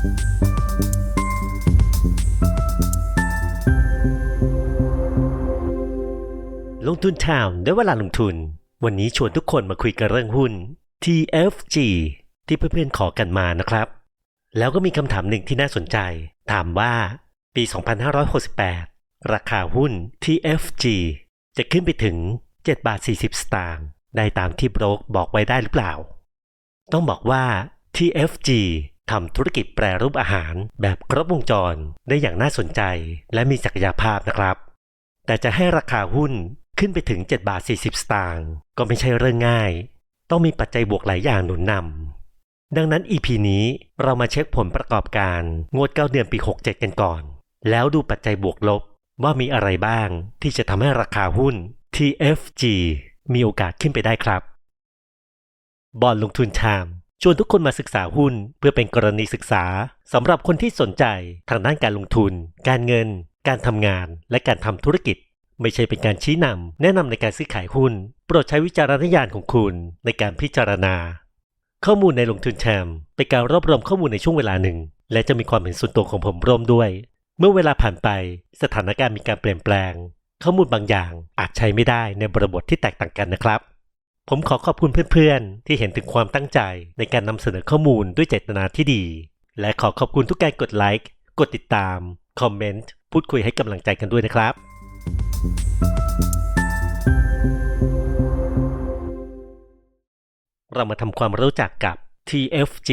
ลงทุนทาวน์ได้เวลาลงทุน วันนี้ชวนทุกคนมาคุยกันเรื่องหุ้น TFG ที่เพื่อนๆขอกันมานะครับ แล้วก็มีคำถามหนึ่งที่น่าสนใจ ถามว่าปี 2568 ราคาหุ้น TFG จะขึ้นไปถึง 7 บาท 40 สตางค์ได้ตามที่โบรกบอกไว้ได้หรือเปล่า ต้องบอกว่า TFG ทำธุรกิจแปรรูปอาหารแบบครบวงจรได้อย่างน่าสนใจ และมีศักยภาพนะครับ แต่จะให้ราคาหุ้นขึ้นไปถึง7บาท40 สตางค์ก็ไม่ใช่เรื่องง่าย ต้องมีปัจจัยบวกหลายอย่างหนุนนำดังนั้น EP นี้เรามาเช็คผลประกอบการงวด 9 เดือนปี 67 กันก่อน แล้วดูปัจจัยบวกลบว่ามีอะไรบ้างที่จะทำให้ราคาหุ้น TFG มีโอกาสขึ้นไปได้ครับ บอลลงทุนชาม ชวนทุกคนมาศึกษาหุ้นเพื่อเป็นกรณีศึกษาสำหรับคนที่สนใจทางด้านการลงทุน การเงิน การทำงาน และการทำธุรกิจ ไม่ใช่เป็นการชี้นำแนะนำในการซื้อขายหุ้น โปรดใช้วิจารณญาณของคุณในการพิจารณา ข้อมูลในลงทุนแชมเป็นการรวบรวมข้อมูลในช่วงเวลาหนึ่ง และจะมีความเห็นส่วนตัวของผมร่วมด้วย เมื่อเวลาผ่านไปสถานการณ์มีการเปลี่ยนแปลง ข้อมูลบางอย่างอาจใช้ไม่ได้ในบริบทที่แตกต่างกันนะครับ ผมขอขอบคุณเพื่อนๆ ที่เห็นถึงความตั้งใจในการนำเสนอข้อมูลด้วยเจตนาที่ดี และขอขอบคุณทุกการกดไลค์ กดติดตาม คอมเมนต์ พูดคุยให้กำลังใจกันด้วยนะครับเรามาทำความรู้จักกับ TFG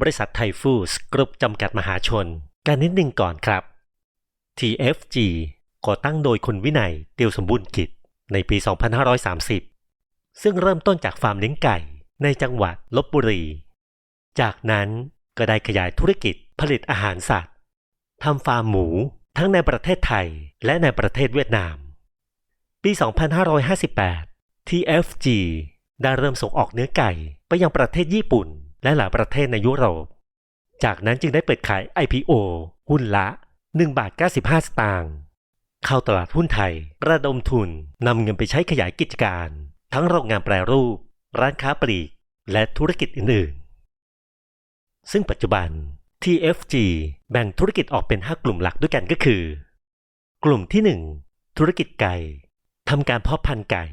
บริษัทไทฟู้ดกรุ๊ปจำกัดมหาชนการนิดหนึ่งก่อนครับ TFG ก่อตั้งโดยคุณวินัยเตียวสมบูรณ์กิจ ในปี 2530 ซึ่งเริ่มต้นจากฟาร์มเลี้ยงไก่ในจังหวัดลบบุรี จากนั้นก็ได้ขยายธุรกิจผลิตอาหารสัตว์ทำฟาร์มหมูทั้งในประเทศไทยและในประเทศเวียดนาม ปี 2558 TFG ได้เริ่มส่งออกเนื้อไก่ไปยังประเทศญี่ปุ่น และหลายประเทศในยุโรป จากนั้นจึงได้เปิดขาย IPO หุ้นละ1บาท95 สตางค์เข้าตลาดหุ้นไทย ระดมทุนนำเงินไปใช้ขยายกิจการ ทั้งโรงงานแปรรูป ร้านค้าปลีก และธุรกิจอื่นๆ ซึ่งปัจจุบัน TFG แบ่งธุรกิจออกเป็น 5 กลุ่มหลักด้วยกันก็คือ กลุ่มที่ 1 ธุรกิจไก่ทำการเพาะพันธุ์ไก่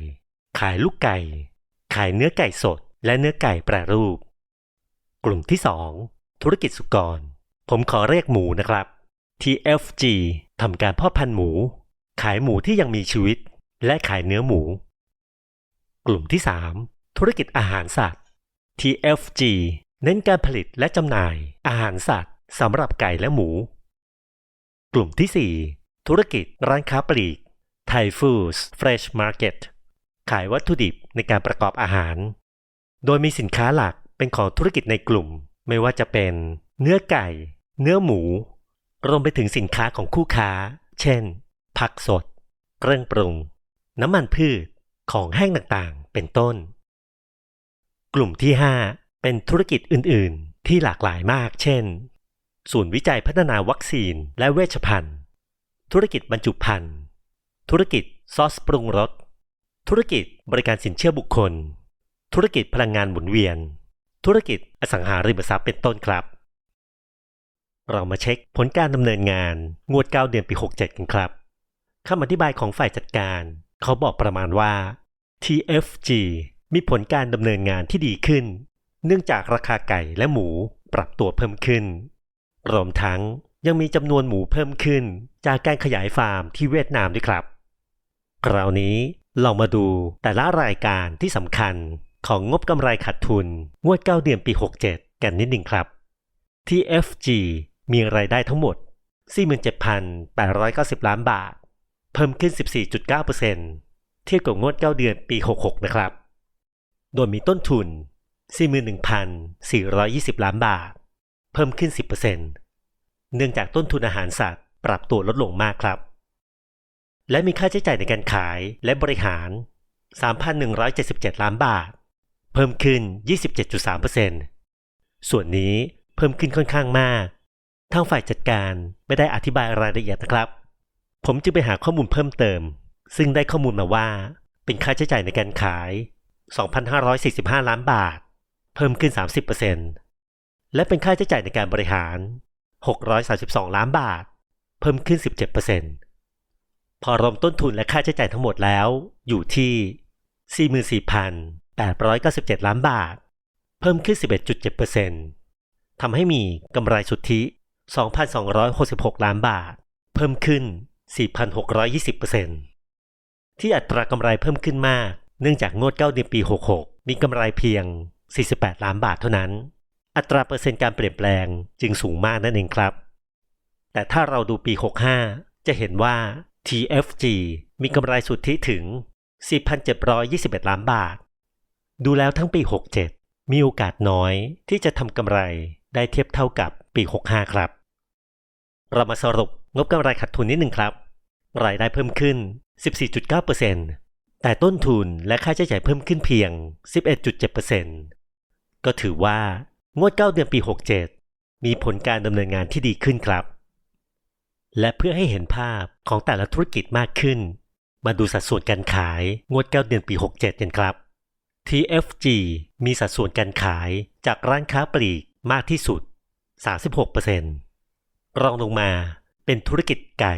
ขายลูกไก่ ขายเนื้อไก่สด และเนื้อไก่แปรรูป กลุ่มที่ 2 ธุรกิจสุกร ผมขอเรียกหมูนะครับ TFG ทำการเพาะพันธุ์หมู ขายหมูที่ยังมีชีวิต และขายเนื้อหมู กลุ่มที่ 3 ธุรกิจอาหารสัตว์ TFG เน้นการผลิตและจำหน่ายอาหารสัตว์สำหรับไก่และหมู กลุ่มที่ 4 ธุรกิจร้านค้าปลีก Thai Foods Fresh Market ขายวัตถุดิบในการประกอบอาหาร โดยมีสินค้าหลักเป็นของธุรกิจในกลุ่ม ไม่ว่าจะเป็น เนื้อไก่ เนื้อหมู รวมไปถึงสินค้าของคู่ค้า เช่น ผักสด เครื่องปรุง น้ำมันพืช ของแห้งต่างๆ เป็นต้น กลุ่มที่ 5 เป็นธุรกิจอื่นๆ ที่หลากหลายมาก เช่น ศูนย์วิจัยพัฒนาวัคซีนและเวชภัณฑ์ ธุรกิจบรรจุภัณฑ์ ธุรกิจซอสปรุงรส ธุรกิจบริการสินเชื่อบุคคล ธุรกิจพลังงานหมุนเวียน ธุรกิจอสังหาริมทรัพย์เป็นต้นครับ เรามาเช็คผลการดำเนินงานงวด 9 เดือนปี 67 กันครับคำอธิบายของฝ่ายจัดการ เขาบอกประมาณว่า TFG มีผลการดำเนินงานที่ดีขึ้น เนื่องจากราคาไก่และหมูปรับตัวเพิ่มขึ้น รวมทั้งยังมีจำนวนหมูเพิ่มขึ้น จากการขยายฟาร์มที่เวียดนามด้วยครับ คราวนี้เรามาดูแต่ละรายการที่สำคัญของงบกำไรขาดทุนงวด 9 เดือนปี 67 กันนิดหนึ่งครับ TFG มีรายได้ทั้งหมด 47,890 ล้านบาท เพิ่มขึ้น 14.9%เทียบกับงวด 9 เดือนปี 66 นะครับ โดยมีต้นทุน 41,420 ล้านบาท เพิ่มขึ้น 10%เนื่องจากต้นทุนอาหารสัตว์ปรับตัวลดลงมากครับ และมีค่าใช้จ่ายในการขายและบริหาร 3,177 ล้านบาท เพิ่มขึ้น 27.3%ส่วนนี้เพิ่มขึ้นค่อนข้างมาก ทางฝ่ายจัดการไม่ได้อธิบายรายละเอียดนะครับ ผมจึงไปหาข้อมูลเพิ่มเติม ซึ่งได้ข้อมูลมาว่า เป็นค่าใช้จ่ายในการขาย 2,545 ล้านบาท เพิ่มขึ้น 30%และเป็นค่าใช้จ่ายในการบริหาร 632 ล้านบาท เพิ่มขึ้น 17%พอรวมต้นทุนและค่าใช้จ่ายทั้งหมดแล้ว อยู่ที่ 44,897 ล้านบาท เพิ่มขึ้น 11.7%ทำให้มีกำไรสุทธิ 2,266 ล้านบาท เพิ่มขึ้น 4,620%ที่อัตรากำไรเพิ่มขึ้นมาก เนื่องจากงวดเก้าเดือนปี 66 มีกำไรเพียง 48 ล้านบาทเท่านั้น อัตราเปอร์เซ็นต์การเปลี่ยนแปลงจึงสูงมากนั่นเองครับ แต่ถ้าเราดูปี 65 จะเห็นว่า TFG มีกำไรสุทธิถึง 4,721 ล้านบาท ดูแล้วทั้งปี 67 มีโอกาสน้อยที่จะทำกำไรได้เทียบเท่ากับปี 65 ครับ เรามาสรุปงบกำไรขาดทุนนิดหนึ่งครับ รายได้เพิ่มขึ้น 14.9%แต่ต้นทุนและค่าใช้จ่ายเพิ่มขึ้นเพียง 11.7%ก็ถือว่างวด 9 เดือนปี 67 มีผลการดำเนินงานที่ดีขึ้นครับ และเพื่อให้เห็นภาพของแต่ละธุรกิจมากขึ้น มาดูสัดส่วนการขายงวด 9 เดือนปี 67 กันครับ TFG มีสัดส่วนการขายจากร้านค้าปลีกมากที่สุด 36%รองลงมาเป็นธุรกิจไก่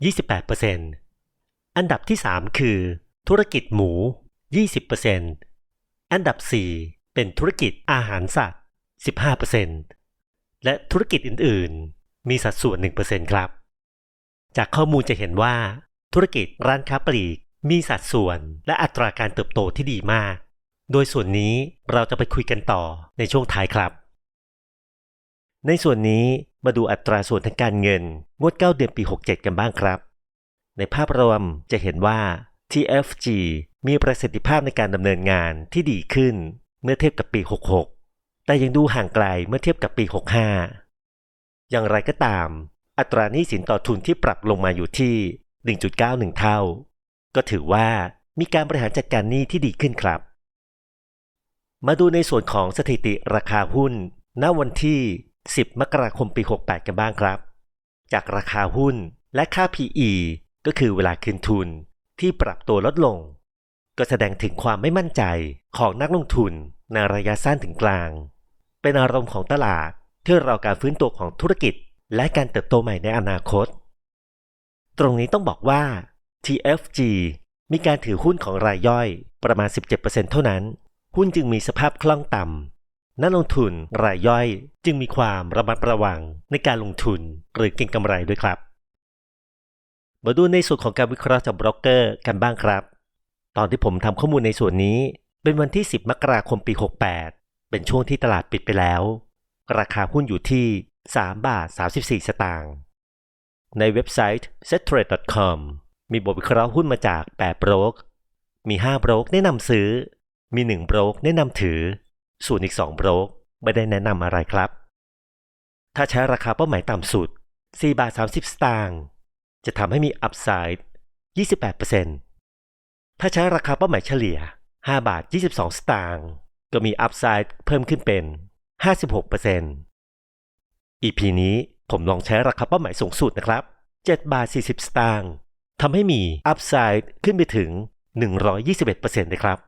28%อันดับที่ 3 คือ ธุรกิจหมู 20%อันดับ 4 เป็นธุรกิจอาหารสัตว์ 15%และธุรกิจอื่นๆ มีสัดส่วน 1%ครับ จากข้อมูลจะเห็นว่า ธุรกิจร้านค้าปลีกมีสัดส่วนและอัตราการเติบโตที่ดีมาก โดยส่วนนี้เราจะไปคุยกันต่อในช่วงท้ายครับ ในส่วนนี้ มาดูอัตราส่วนทางการเงิน งวด 9 เดือนปี 67 กันบ้างครับ ในภาพรวมจะเห็นว่า TFG มีประสิทธิภาพในการดำเนินงานที่ดีขึ้นเมื่อเทียบกับปี 66 แต่ยังดูห่างไกลเมื่อเทียบกับปี 65 อย่างไรก็ตาม อัตราหนี้สินต่อทุนที่ปรับลงมาอยู่ที่ 1.91 เท่า ก็ถือว่ามีการบริหารจัดการหนี้ที่ดีขึ้นครับ มาดูในส่วนของสถิติราคาหุ้น ณวันที่ 10 มกราคมปี 68 กันบ้างครับ จากราคาหุ้นและค่า PE ก็คือเวลาคืนทุนที่ปรับตัวลดลง ก็แสดงถึงความไม่มั่นใจของนักลงทุนในระยะสั้นถึงกลาง เป็นอารมณ์ของตลาดที่รอการฟื้นตัวของธุรกิจ และการเติบโตใหม่ในอนาคต ตรงนี้ต้องบอกว่า TFG มีการถือหุ้นของรายย่อยประมาณ 17%เท่านั้น หุ้นจึงมีสภาพคล่องต่ำ นักลงทุนรายย่อยจึงมีความระมัดระวังในการลงทุนหรือเก็งกำไรด้วยครับ มาดูในส่วนของการวิเคราะห์จากบล็อกเกอร์กันบ้างครับ ตอนที่ผมทำข้อมูลในส่วนนี้ เป็นวันที่ 10 มกราคมปี 68 เป็นช่วงที่ตลาดปิดไปแล้ว ราคาหุ้นอยู่ที่ 3 บาท 34 สตางค์ในเว็บไซต์ settrade.com มีบทวิเคราะห์หุ้นมาจาก 8 โบรก มี 5 โบรกแนะนำซื้อ มี 1 โบรกแนะนำถือ ส่วนอีก2โบรกไม่ได้แนะนำอะไรครับ ถ้าใช้ราคาเป้าหมายต่ำสุด 4 บาท 30 สตางค์จะทำให้มีอัพไซด์28%ถ้าใช้ราคาเป้าหมายเฉลี่ย 5 บาท 22 สตางค์ก็มีอัพไซด์เพิ่มขึ้นเป็น 56% EP นี้ผมลองใช้ราคาเป้าหมายสูงสุดนะครับ 7 บาท 40 สตางค์ทำให้มีอัพไซด์ขึ้นไปถึง 121%เลยครับ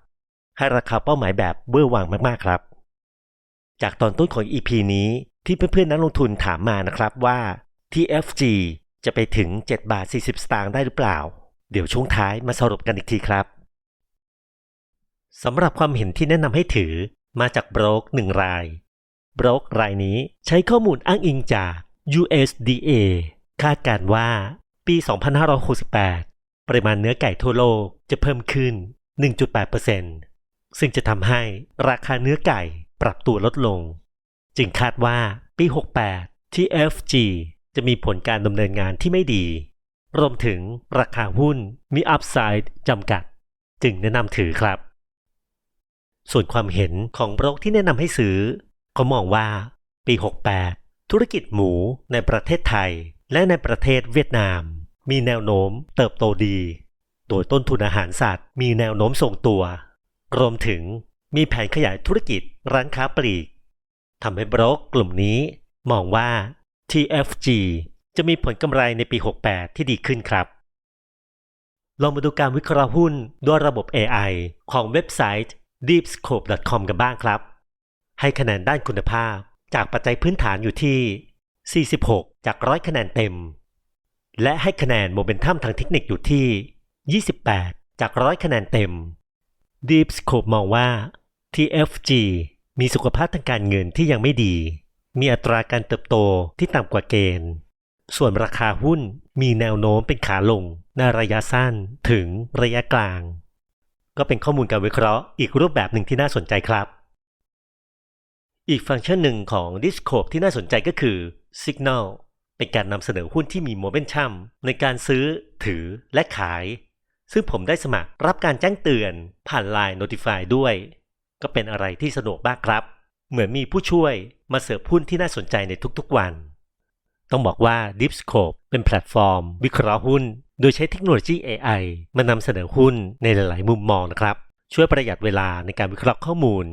ให้ราคาเป้าหมายแบบเบอร์วางมากๆครับ จากตอนต้นของ EP นี้ที่เพื่อนๆนักลงทุนถามมานะครับว่า TFG จะไปถึง7บาท40 สตางค์ได้หรือเปล่า เดี๋ยวช่วงท้ายมาสรุปกันอีกทีครับสำหรับความเห็นที่แนะนำให้ถือมาจากโบรกหนึ่งราย โบรกรายนี้ใช้ข้อมูลอ้างอิงจาก USDA คาดการณ์ว่าปี 2568 ปริมาณเนื้อไก่ทั่วโลกจะเพิ่มขึ้น 1.8% ซึ่งจะทำให้ราคาเนื้อไก่ปรับตัวลดลง จึงคาดว่าปี 68 ที่ FG จะมีผลการดำเนินงานที่ไม่ดี รวมถึงราคาหุ้นมีอัพไซด์จำกัด จึงแนะนำถือครับ ส่วนความเห็นของโบรกที่แนะนำให้ซื้อ เขามองว่าปี 68 ธุรกิจหมูในประเทศไทย และในประเทศเวียดนาม มีแนวโน้มเติบโตดี โดยต้นทุนอาหารสัตว์ มีแนวโน้มทรงตัว รวมถึงมีแผนขยายธุรกิจร้านค้าปลีกทำให้บรกกลุ่มนี้มองว่า TFG จะมีผลกำไรในปี 68 ที่ดีขึ้นครับ ลองมาดูการวิเคราะห์หุ้นด้วยระบบ AI ของเว็บไซต์ deepscope.com กันบ้างครับ ให้คะแนนด้านคุณภาพจากปัจจัยพื้นฐานอยู่ที่ 46 จากร้อยคะแนนเต็ม และให้คะแนนโมเมนตัมทางเทคนิคอยู่ที่ 28 จากร้อยคะแนนเต็ม Deep Scope มองว่า TFG มีสุขภาพทางการเงินที่ยังไม่ดี มีอัตราการเติบโตที่ต่ำกว่าเกณฑ์ ส่วนราคาหุ้นมีแนวโน้มเป็นขาลงในระยะสั้นถึงระยะกลาง ก็เป็นข้อมูลการวิเคราะห์อีกรูปแบบหนึ่งที่น่าสนใจครับ อีกฟังก์ชันหนึ่งของ Discord ที่น่าสนใจก็คือ Signal เป็นการนำเสนอหุ้นที่มีโมเมนตัมในการซื้อ ถือและขาย ซึ่งผมได้สมัครรับการแจ้งเตือนผ่าน Line Notify ด้วย ก็เป็นอะไรที่สะดวกมากครับ เหมือนมีผู้ช่วยมาเสิร์ฟหุ้นที่น่าสนใจในทุกๆวัน ต้องบอกว่า Deepscope เป็นแพลตฟอร์ม วิเคราะห์หุ้น โดยใช้เทคโนโลยี AI มานำเสนอหุ้นในหลายๆ มุมมองนะครับ ช่วยประหยัดเวลาในการวิเคราะห์ข้อมูล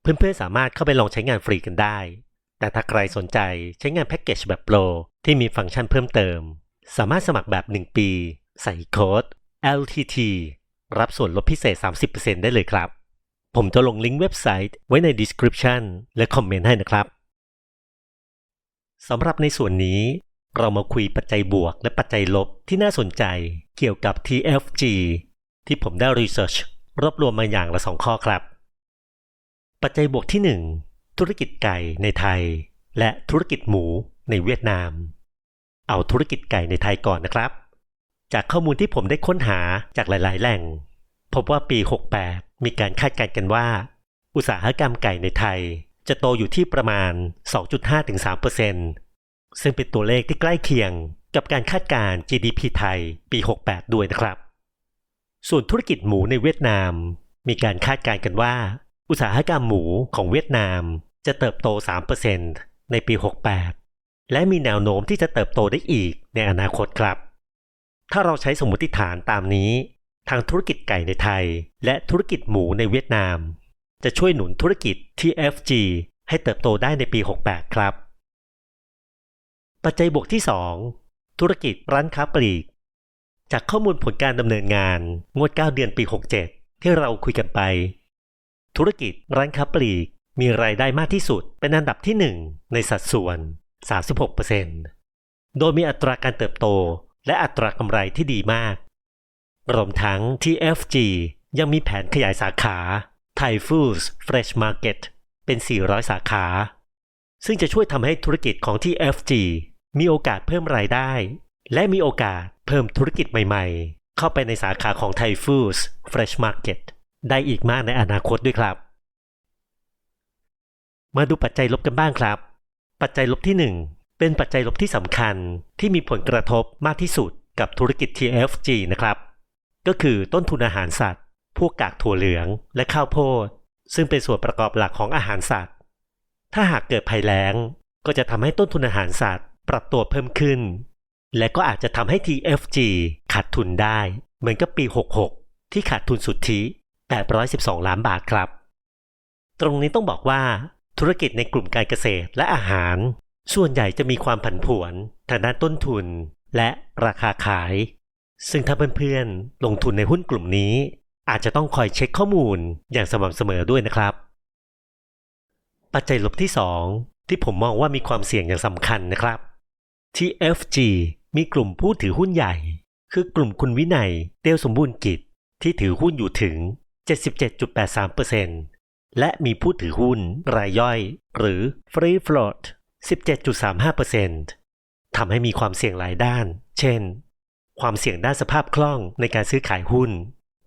เพื่อนๆสามารถเข้าไปลองใช้งานฟรีกันได้ แต่ถ้าใครสนใจใช้งานแพ็กเกจแบบโปรที่มีฟังก์ชันเพิ่มเติม สามารถสมัครแบบ 1 ปี ใส่โค้ด LTT รับส่วนลดพิเศษ 30%ได้เลยครับ ผมจะลงลิงก์เว็บไซต์ไว้ใน description และคอมเมนต์ให้นะครับสำหรับในส่วนนี้ เรามาคุยปัจจัยบวกและปัจจัยลบที่น่าสนใจเกี่ยวกับ TFG ที่ผมได้รีเสิร์ชรวบรวมมาอย่างละสองข้อครับ ปัจจัยบวกที่ 1 ธุรกิจไก่ในไทย และธุรกิจหมูในเวียดนาม เอาธุรกิจไก่ในไทยก่อนนะครับ จากข้อมูลที่ผมได้ค้นหาจากหลาย ๆ แหล่ง พบว่าปี 68 มีการคาดการณ์กันว่า อุตสาหกรรมไก่ในไทย จะโตอยู่ที่ประมาณ 2.5-3%ซึ่งเป็นตัวเลขที่ใกล้เคียงกับการคาดการณ์ GDP ไทยปี 68 ด้วยนะครับ ส่วนธุรกิจหมูในเวียดนาม มีการคาดการณ์กันว่า อุตสาหกรรมหมูของเวียดนามจะเติบโต 3%ในปี 68 และมีแนวโน้มที่จะเติบโตได้อีกในอนาคตครับ ถ้าเราใช้สมมติฐานตามนี้ ทางธุรกิจไก่ในไทย และธุรกิจหมูในเวียดนาม จะช่วยหนุนธุรกิจ TFG ให้เติบโตได้ในปี 68 ครับ ปัจจัยบวกที่ 2 ธุรกิจร้านค้าปลีก จากข้อมูลผลการดำเนินงานงวด 9 เดือนปี 67 ที่เราคุยกันไป ธุรกิจร้านค้าปลีกมีรายได้มากที่สุดเป็นอันดับที่ 1 ในสัดส่วน 36%โดยมีอัตราการเติบโต และอัตรากำไรที่ดีมาก รวมทั้ง TFG ยังมีแผนขยายสาขา Thai Foods Fresh Market เป็น 400 สาขา ซึ่งจะช่วยทำให้ธุรกิจของ TFG มีโอกาสเพิ่มรายได้ และมีโอกาสเพิ่มธุรกิจใหม่ๆ เข้าไปในสาขาของ Thai Foods Fresh Market ได้อีกมากในอนาคตด้วยครับ มาดูปัจจัยลบกันบ้างครับ ปัจจัยลบที่ 1 เป็นปัจจัยลบที่สำคัญที่มีผลกระทบมากที่สุดกับธุรกิจ TFG นะครับ ก็คือต้นทุนอาหารสัตว์ พวกกากถั่วเหลืองและข้าวโพด ซึ่งเป็นส่วนประกอบหลักของอาหารสัตว์ ถ้าหากเกิดภัยแล้ง ก็จะทำให้ต้นทุนอาหารสัตว์ ปรับตัวเพิ่มขึ้น และก็อาจจะทำให้ TFG ขาดทุนได้ เหมือนกับปี 66 ที่ขาดทุนสุทธิ 812 ล้านบาทครับ ตรงนี้ต้องบอกว่าธุรกิจในกลุ่มการเกษตรและอาหาร ส่วนใหญ่จะมีความผันผวนทางด้านต้นทุนและราคาขาย ซึ่งถ้าเพื่อนๆ ลงทุนในหุ้นกลุ่มนี้ อาจจะต้องคอยเช็คข้อมูลอย่างสม่ำเสมอด้วยนะครับ ปัจจัยลบที่ 2 ที่ผมมองว่ามีความเสี่ยงอย่างสำคัญนะครับ TFG มีกลุ่มผู้ถือหุ้นใหญ่ คือกลุ่มคุณวินัยเตียวสมบูรณ์กิจที่ถือหุ้นอยู่ถึง 77.83%และมีผู้ถือหุ้นรายย่อย หรือ Free Float 17.35%ทำให้มีความเสี่ยงหลายด้าน เช่น ความเสี่ยงด้านสภาพคล่องในการซื้อขายหุ้น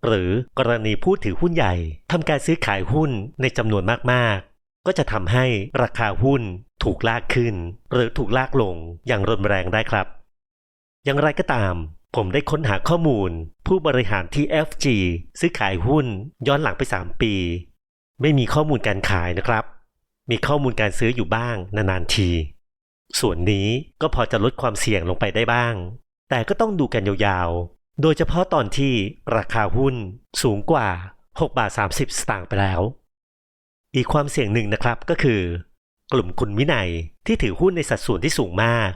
หรือกรณีผู้ถือหุ้นใหญ่ทำการซื้อขายหุ้นในจำนวนมากๆ ก็จะทำให้ราคาหุ้นถูกลากขึ้น หรือถูกลากลงอย่างรุนแรงได้ครับ อย่างไรก็ตาม ผมได้ค้นหาข้อมูล ผู้บริหาร TFG ซื้อขายหุ้นย้อนหลังไป 3 ปี ไม่มีข้อมูลการขายนะครับ มีข้อมูลการซื้ออยู่บ้างนานๆที ส่วนนี้ก็พอจะลดความเสี่ยงลงไปได้บ้าง แต่ก็ต้องดูกันยาวๆ โดยเฉพาะตอนที่ราคาหุ้นสูงกว่า 6 บาท 30 สตางค์ไปแล้ว อีกความเสี่ยงหนึ่งนะครับก็คือ กลุ่มคุณวินัยที่ถือหุ้นในสัดส่วนที่สูงมาก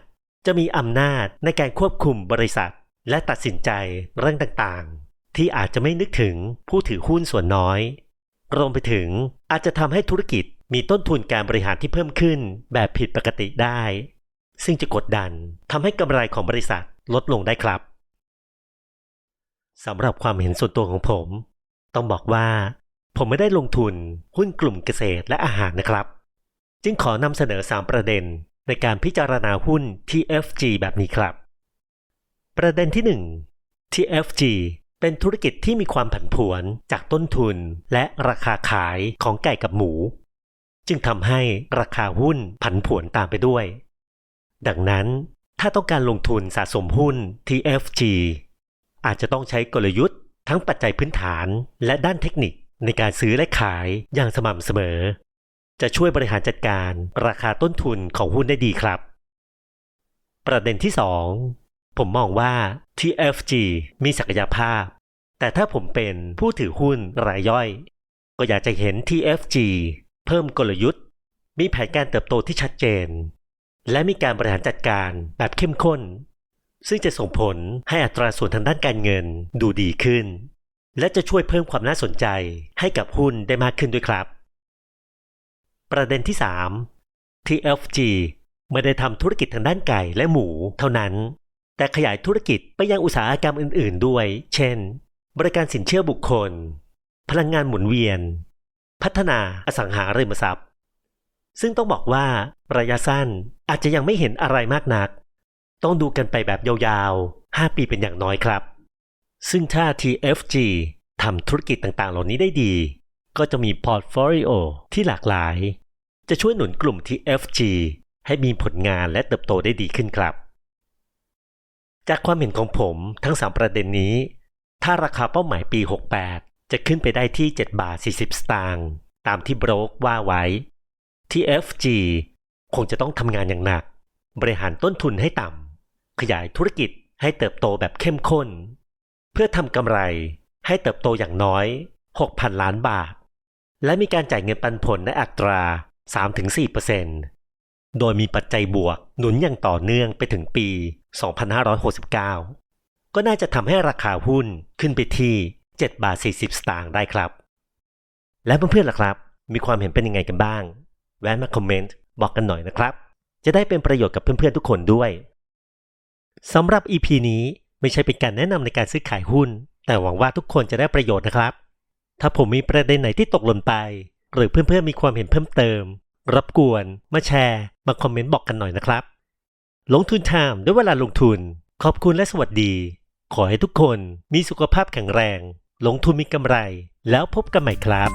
จะมีอำนาจในการควบคุมบริษัท และตัดสินใจเรื่องต่างๆ ที่อาจจะไม่นึกถึงผู้ถือหุ้นส่วนน้อย รวมไปถึงอาจจะทำให้ธุรกิจ มีต้นทุนการบริหารที่เพิ่มขึ้นแบบผิดปกติได้ ซึ่งจะกดดันทำให้กำไรของบริษัทลดลงได้ครับสำหรับความเห็นส่วนตัวของผม ต้องบอกว่า ผมไม่ได้ลงทุนหุ้นกลุ่มเกษตรและอาหารนะครับ จึงขอนำเสนอ 3 ประเด็นในการพิจารณาหุ้น TFG แบบนี้ครับ ประเด็นที่ 1 TFG เป็นธุรกิจที่มีความผันผวนจากต้นทุนและราคาขายของไก่กับหมู จึงทำให้ราคาหุ้นผันผวนตามไปด้วย ดังนั้นถ้าต้องการลงทุนสะสมหุ้น TFG อาจจะต้องใช้กลยุทธ์ทั้งปัจจัยพื้นฐานและด้านเทคนิคในการซื้อและขายอย่างสม่ำเสมอ จะช่วยบริหารจัดการราคาต้นทุนของหุ้นได้ดีครับ ประเด็นที่ 2 ผมมองว่า TFG มีศักยภาพ แต่ถ้าผมเป็นผู้ถือหุ้นรายย่อย ก็อยากจะเห็น TFG เพิ่มกลยุทธ์ มีแผนการเติบโตที่ชัดเจน และมีการบริหารจัดการแบบเข้มข้น ซึ่งจะส่งผลให้อัตราส่วนทางด้านการเงินดูดีขึ้น และจะช่วยเพิ่มความน่าสนใจให้กับหุ้นได้มากขึ้นด้วยครับ ประเด็นที่ 3 TFG ไม่ได้ทำธุรกิจทางด้านไก่และหมูเท่านั้น แต่ขยายธุรกิจไปยังอุตสาหกรรมอื่น ๆ ด้วย เช่น บริการสินเชื่อบุคคล พลังงานหมุนเวียน พัฒนาอสังหาริมทรัพย์ ซึ่งต้องบอกว่าระยะสั้นอาจจะยังไม่เห็นอะไรมากนัก ต้องดูกันไปแบบยาวๆ 5 ปีเป็นอย่างน้อยครับ ซึ่งถ้า TFG ทำธุรกิจต่างๆ เหล่านี้ได้ดี ก็จะมีพอร์ตโฟลิโอที่หลากหลาย จะช่วยหนุนกลุ่ม TFG ให้มีผลงานและเติบโตได้ดีขึ้นครับ จากความเห็นของผมทั้ง 3 ประเด็นนี้ ถ้าราคาเป้าหมายปี 68 จะขึ้นไปได้ที่ 7 บาท 40 สตางค์ตามที่โบรกว่าไว้ TFG คงจะต้องทำงานอย่างหนัก บริหารต้นทุนให้ต่ำขยายธุรกิจให้เติบโตแบบเข้มข้น เพื่อทำกำไรให้เติบโตอย่างน้อย 6,000 ล้านบาท และมีการจ่ายเงินปันผลในอัตรา 3-4%โดยมีปัจจัยบวกหนุนอย่างต่อเนื่องไปถึงปี 2569 ก็น่าจะทำให้ราคาหุ้นขึ้นไปที่ 7 บาท 40 สตางค์ได้ครับ และเพื่อนๆล่ะครับ มีความเห็นเป็นยังไงกันบ้าง แวะมาคอมเมนต์บอกกันหน่อยนะครับ จะได้เป็นประโยชน์กับเพื่อนๆทุกคนด้วยสำหรับ EP นี้ไม่ใช่เป็นการแนะนำในการซื้อขายหุ้น แต่หวังว่าทุกคนจะได้ประโยชน์นะครับ ถ้าผมมีประเด็นไหนที่ตกหล่นไป หรือเพื่อนๆมีความเห็นเพิ่มเติม รับกวน มาแชร์ มาคอมเมนต์บอกกันหน่อยนะครับ ลงทุนไทม์ด้วยเวลาลงทุน ขอบคุณและสวัสดี ขอให้ทุกคนมีสุขภาพแข็งแรง ลงทุนมีกำไร แล้วพบกันใหม่ครับ